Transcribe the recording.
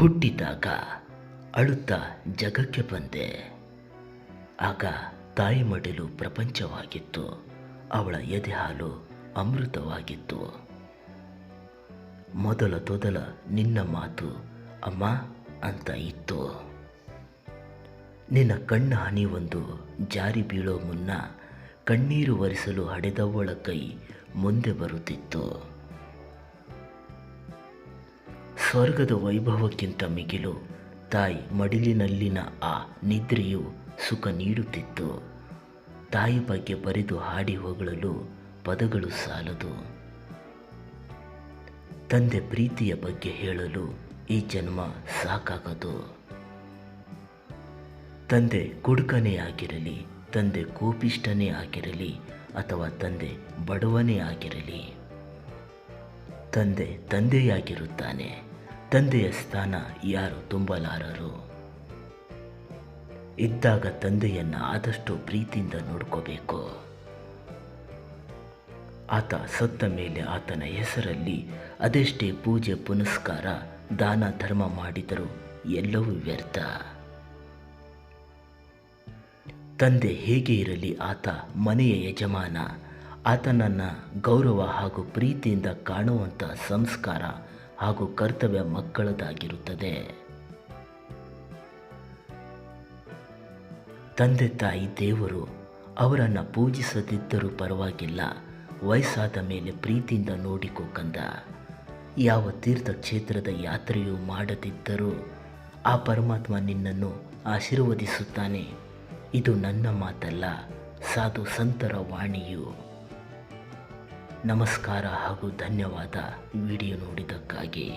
ಹುಟ್ಟಿದಾಗ ಅಳುತ್ತಾ ಜಗಕ್ಕೆ ಬಂದೆ. ಆಗ ತಾಯಿ ಮಡಿಲು ಪ್ರಪಂಚವಾಗಿತ್ತು. ಅವಳ ಎದೆ ಹಾಲು ಅಮೃತವಾಗಿತ್ತು. ಮೊದಲ ತೊದಲ ನಿನ್ನ ಮಾತು ಅಮ್ಮ ಅಂತ ಇತ್ತು. ನಿನ್ನ ಕಣ್ಣ ಹನಿ ಒಂದು ಜಾರಿ ಬೀಳೋ ಮುನ್ನ ಕಣ್ಣೀರು ಒರೆಸಲು ಹಡೆದವಳ ಕೈ ಮುಂದೆ ಬರುತ್ತಿತ್ತು. ಸ್ವರ್ಗದ ವೈಭವಕ್ಕಿಂತ ಮಿಗಿಲು ತಾಯಿ ಮಡಿಲಿನಲ್ಲಿನ ಆ ನಿದ್ರೆಯು ಸುಖ ನೀಡುತ್ತಿತ್ತು. ತಾಯಿ ಬಗ್ಗೆ ಬರೆದು ಹಾಡಿ ಹೊಗಳಲು ಪದಗಳು ಸಾಲದು. ತಂದೆ ಪ್ರೀತಿಯ ಬಗ್ಗೆ ಹೇಳಲು ಈ ಜನ್ಮ ಸಾಕಾಗದು. ತಂದೆ ಕುಡುಕನೇ ಆಗಿರಲಿ, ತಂದೆ ಕೋಪಿಷ್ಟನೇ ಆಗಿರಲಿ ಅಥವಾ ತಂದೆ ಬಡವನೇ ಆಗಿರಲಿ, ತಂದೆ ತಂದೆಯಾಗಿರುತ್ತಾನೆ. ತಂದೆಯ ಸ್ಥಾನ ಯಾರು ತುಂಬಲಾರರು? ಇದ್ದಾಗ ತಂದೆಯನ್ನ ಆದಷ್ಟು ಪ್ರೀತಿಯಿಂದ ನೋಡ್ಕೋಬೇಕು. ಆತ ಸತ್ತ ಮೇಲೆ ಆತನ ಹೆಸರಲ್ಲಿ ಅದೆಷ್ಟೇ ಪೂಜೆ, ಪುನಸ್ಕಾರ, ದಾನ, ಧರ್ಮ ಮಾಡಿದರೂ ಎಲ್ಲವೂ ವ್ಯರ್ಥ. ತಂದೆ ಹೇಗೆ ಇರಲಿ ಆತ ಮನೆಯ ಯಜಮಾನ. ಆತನನ್ನು ಗೌರವ ಹಾಗೂ ಪ್ರೀತಿಯಿಂದ ಕಾಣುವಂಥ ಸಂಸ್ಕಾರ ಹಾಗೂ ಕರ್ತವ್ಯ ಮಕ್ಕಳದಾಗಿರುತ್ತದೆ. ತಂದೆ ತಾಯಿ ದೇವರು ಅವರನ್ನು ಪೂಜಿಸದಿದ್ದರೂ ಪರವಾಗಿಲ್ಲ. ವಯಸ್ಸಾದ ಮೇಲೆ ಪ್ರೀತಿಯಿಂದ ನೋಡಿಕೋ ಕಂದ. ಯಾವ ತೀರ್ಥಕ್ಷೇತ್ರದ ಯಾತ್ರೆಯೂ ಮಾಡದಿದ್ದರೂ ಆ ಪರಮಾತ್ಮ ನಿನ್ನನ್ನು ಆಶೀರ್ವದಿಸುತ್ತಾನೆ. ಇದು ನನ್ನ ಮಾತಲ್ಲ, ಸಾಧು ಸಂತರ ವಾಣಿಯು. ನಮಸ್ಕಾರ ಹಾಗೂ ಧನ್ಯವಾದ ವಿಡಿಯೋ ನೋಡಿದ್ದಕ್ಕಾಗಿ.